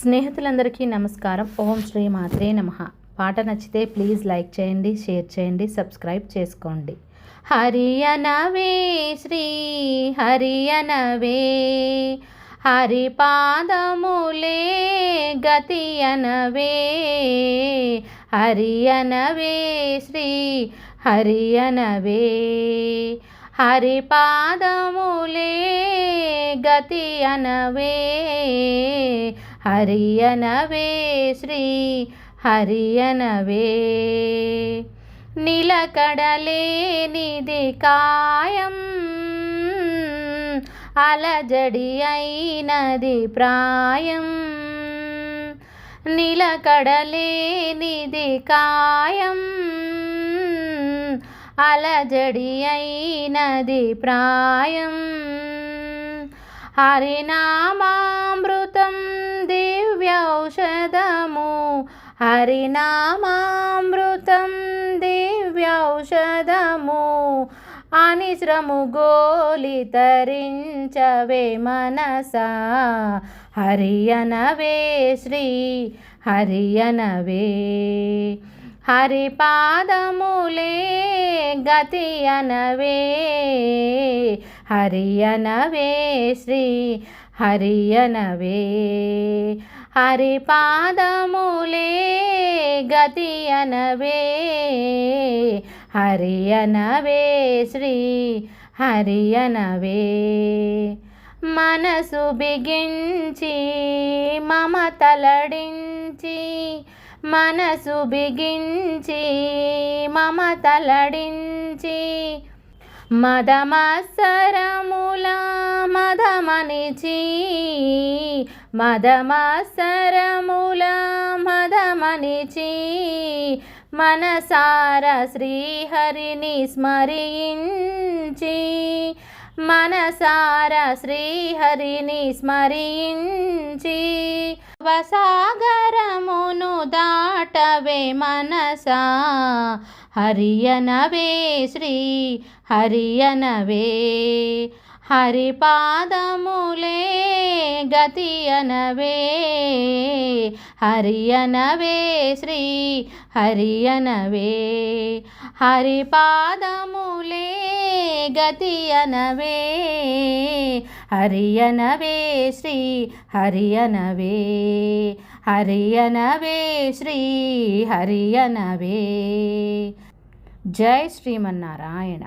స్నేహితులందరికీ నమస్కారం. ఓం శ్రీ మాత్రే నమ. పాట నచ్చితే ప్లీజ్ లైక్ చేయండి షేర్ చేయండి సబ్స్క్రైబ్ చేసుకోండి. హరియనవే శ్రీ హరియనవే హరిపాదములే గతి అనవే. హరియనవే శ్రీ హరియనవే హరిపాదములే గతి అనవే. హరియనవే శ్రీ హరియనవే. నిలకడలేనిది కాయం అలజడి అయినది ప్రాయం. నిలకడలేనిది కాయం అలజడి అయినది ప్రాయం. హరినామామృతం హరినామామృతం దివ్యౌషధము అనిశ్రము గోలి తరించవే మనసా. హరియనవే శ్రీ హరియనవే. హరిపాదములే గతి అనవే. హరియనవే శ్రీ హరియనవే. హరి పాదములే గతి అనవే హరియనవే శ్రీ హరియనవే మనసు బిగించి మమతలడించి మనసు బిగించి మమతలడించి మదమాసరముల మదమనిచి మదమాసరముల మదమనిచి మనసార శ్రీహరిని స్మరించి మనసార శ్రీహరిని స్మరించి వసాగరమును దాటవే మనసా హరియనవే శ్రీ హరియనవే. హరిపాదములే గతి అనవే హరియనవే శ్రీ హరియనవే. హరిపాదములే గతి అనవే హరియనవే శ్రీ హరియనవే హరియనవే శ్రీ హరియనవే. జై శ్రీమన్నారాయణ.